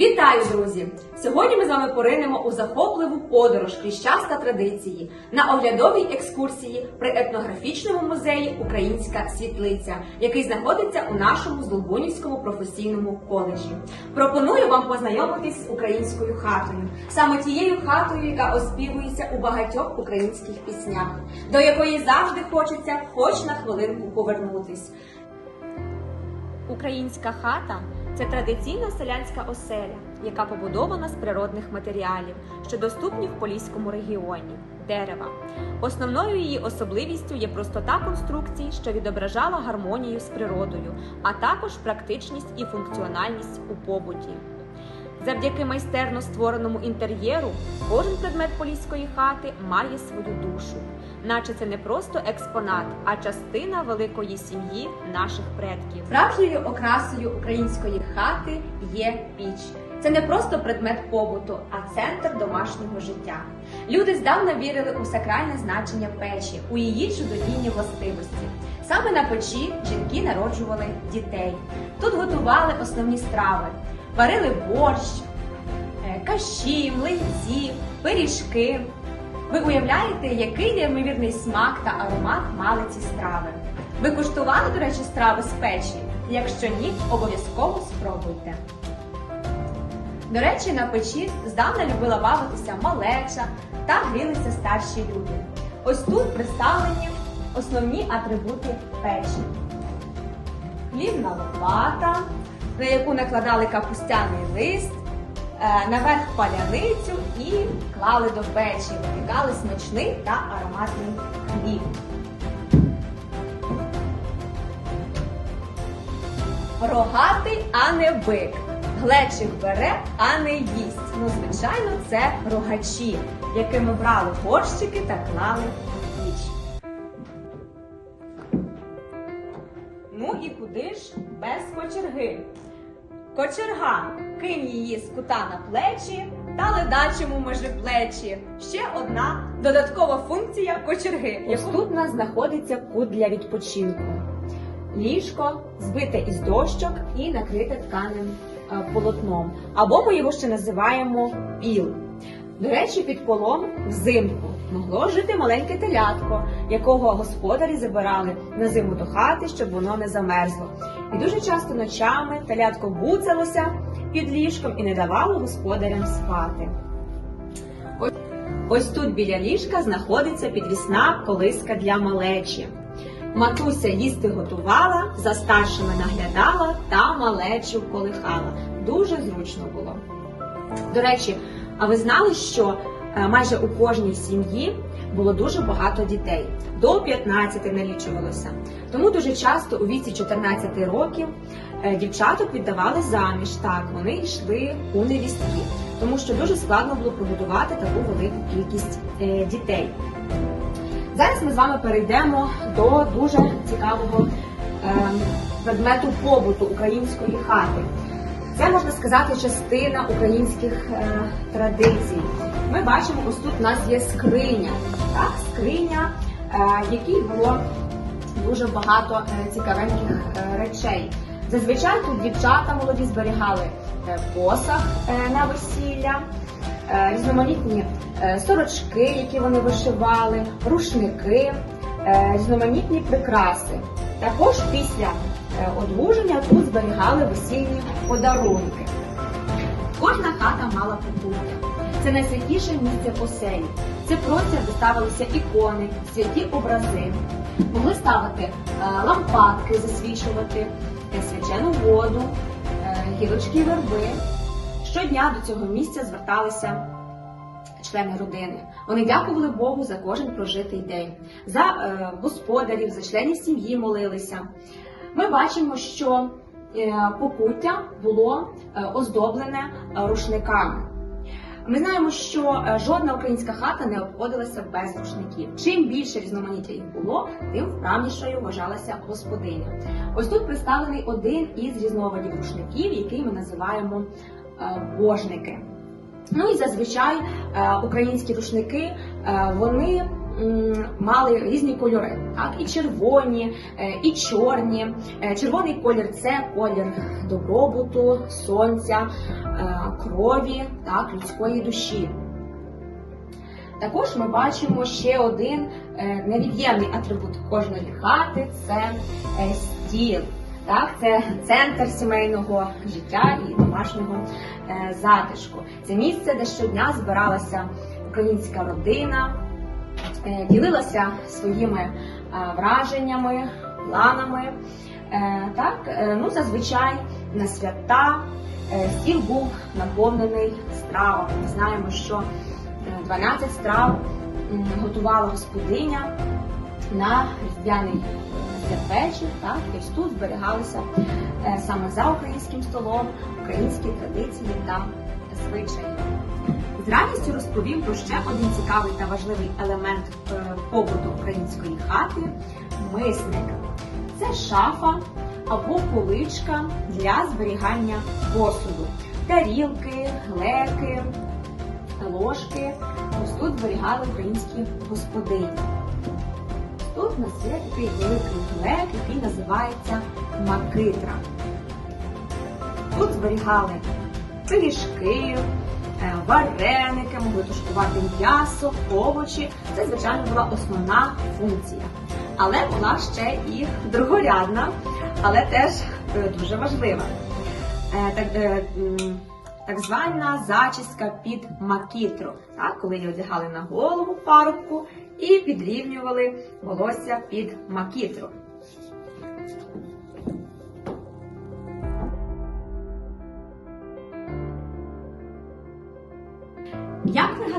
Вітаю, друзі! Сьогодні ми з вами поринемо у захопливу подорож крізь час та традиції на оглядовій екскурсії при етнографічному музеї Українська світлиця, який знаходиться у нашому Здолбунівському професійному коледжі. Пропоную вам познайомитись з українською хатою, саме тією хатою, яка оспівується у багатьох українських піснях, до якої завжди хочеться, хоч на хвилинку повернутись. Українська хата це традиційна селянська оселя, яка побудована з природних матеріалів, що доступні в Поліському регіоні дерева. Основною її особливістю є простота конструкцій, що відображала гармонію з природою, а також практичність і функціональність у побуті. Завдяки майстерно створеному інтер'єру кожен предмет поліської хати має свою душу, наче це не просто експонат, а частина великої сім'ї наших предків. Справжньою окрасою української хати є піч. Це не просто предмет побуту, а центр домашнього життя. Люди здавна вірили у сакральне значення печі, у її чудодійні властивості. Саме на печі жінки народжували дітей. Тут готували основні страви, варили борщ, е, каші, млинці, пиріжки. Ви уявляєте, який неймовірний смак та аромат мали ці страви? Ви куштували, до речі, страви з печі? Якщо ні, обов'язково спробуйте. До речі, на печі здавна любила бавитися малеча та грілися старші люди. Ось тут представлені основні атрибути печі. Хлібна лопата, на яку накладали капустяний лист, е, наверх паляницю і клали до печі, випікали смачний та ароматний хліб. Рогатий, а не бик. Глечик бере, а не їсть. Ну, звичайно, це рогачі, якими брали борщики та клали Ну і куди ж без кочерги? Кочерга, кинь її з кута на плечі та ледачому межи плечі. Ще одна додаткова функція кочерги. Нас знаходиться кут для відпочинку. Ліжко збите із дощок і накрите тканим е, полотном. Або ми його ще називаємо піл. До речі, під полом взимку могло жити маленьке телятко, якого господарі забирали на зиму до хати, щоб воно не замерзло. І дуже часто ночами телятко буцалося під ліжком і не давало господарям спати. Ось, тут біля ліжка знаходиться підвісна колиска для малечі. Матуся їсти готувала, за старшими наглядала та малечу колихала. Дуже зручно було. До речі, а ви знали, що майже у кожній сім'ї було дуже багато дітей, до 15 налічувалося. Тому дуже часто у віці 14 років е, дівчаток віддавали заміж. Так, вони йшли у невістки, тому що дуже складно було прогодувати таку велику кількість е, дітей. Зараз ми з вами перейдемо до дуже цікавого е, предмету побуту української хати. Це можна сказати частина українських е, традицій. Ми бачимо, ось тут у нас є скриня. Так, скриня, е, в якій було дуже багато е, цікавеньких е, речей. Зазвичай тут дівчата молоді зберігали е, посах е, на весілля, е, різноманітні е, сорочки, які вони вишивали, рушники, е, різноманітні прикраси. Також після е, одруження тут зберігали весільні подарунки. Кожна хата мала покуття. Це найсвятіше місце поселі. Це простір, де ставилися ікони, святі образи. Могли ставити е, лампадки, засвічувати, е, свячену воду, е, гілочки верби. Щодня до цього місця зверталися члени родини. Вони дякували Богу за кожен прожитий день, за господарів, за членів сім'ї молилися. Ми бачимо, що покуття було оздоблене рушниками. Ми знаємо, що е, жодна українська хата не обходилася без рушників. Чим більше різноманіття їх було, тим вправнішою вважалася господиня. Ось тут представлений один із різновидів рушників, який ми називаємо е, божники. Ну і зазвичай е, українські рушники е, вони мали різні кольори, так, і червоні, е, і чорні. Е, Червоний колір це колір добробуту, сонця, е, крові, так, людської душі. Також ми бачимо ще один невід'ємний атрибут кожної хати це стіл. Так, це центр сімейного життя і домашнього затишку. Це місце, де щодня збиралася українська родина, ділилася своїми е, враженнями, планами. Е, Так, е, ну зазвичай на свята е, стіл був наповнений стравами. Ми знаємо, що е, 12 страв готувала господиня на різдвяний е, святвечір, так, ось тут зберігалися е, саме за українським столом українські традиції та звичаї. З радістю розповім про ще один цікавий та важливий елемент е, побуту української хати мисник. Це шафа або поличка для зберігання посуду. Тарілки, глеки, ложки. Ось тут зберігали українські господині. Тут у нас є такий великий глек, який називається макитра. Тут зберігали пиріжки, вареники, могли тушкувати м'ясо, овочі. Це, звичайно, була основна функція. Але була ще і другорядна, але теж е, дуже важлива. Е, Так, е, так звана зачіска під макітру, так, коли її одягали на голову парубку і підрівнювали волосся під макітру.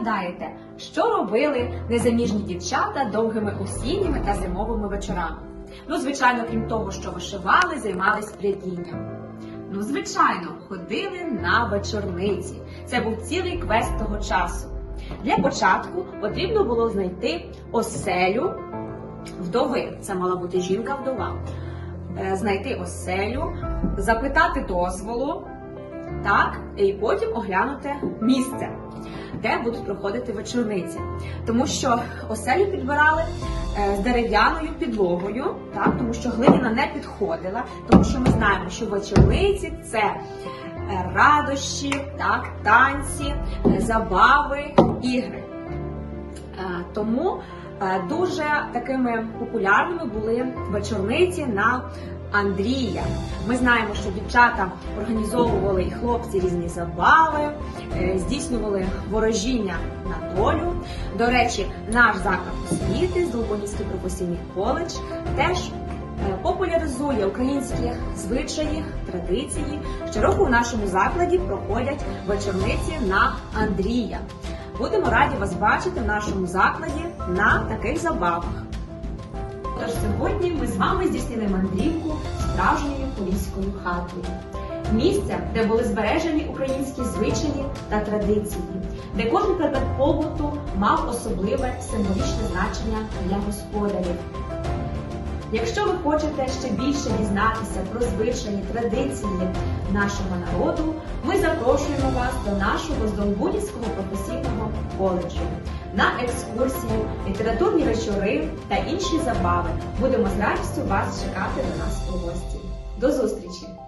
Як ви гадаєте, що робили незаміжні дівчата довгими осінніми та зимовими вечорами? Ну, звичайно, крім того, що вишивали, займались прядінням. Ну, звичайно, ходили на вечорниці. Це був цілий квест того часу. Для початку потрібно було знайти оселю вдови. Це мала бути жінка-вдова. Е, Знайти оселю, запитати дозволу, так, і потім оглянути місце, де будуть проходити вечорниці. Тому що оселю підбирали е, з дерев'яною підлогою, так, тому що глиняна не підходила, тому що ми знаємо, що вечорниці це е, радощі, так, танці, е, забави, ігри. Тому дуже такими популярними були вечорниці на Андрія. Ми знаємо, що дівчата організовували і хлопці різні забави, е, здійснювали ворожіння на долю. До речі, наш заклад освіти, Здолбонівський професійний коледж, теж е, популяризує українські звичаї, традиції. Щороку в нашому закладі проходять вечорниці на Андрія. Будемо раді вас бачити в нашому закладі на таких забавах. Тож сьогодні ми з вами здійснили мандрівку справжньою поліською хатою. Місце, де були збережені українські звичаї та традиції, де кожен предмет побуту мав особливе символічне значення для господарів. Якщо ви хочете ще більше дізнатися про звичаї, традиції нашого народу, ми запрошуємо вас до нашого Здолбунівського професійного коледжу на екскурсії, літературні вечори та інші забави. Будемо з радістю вас чекати до нас у гості. До зустрічі!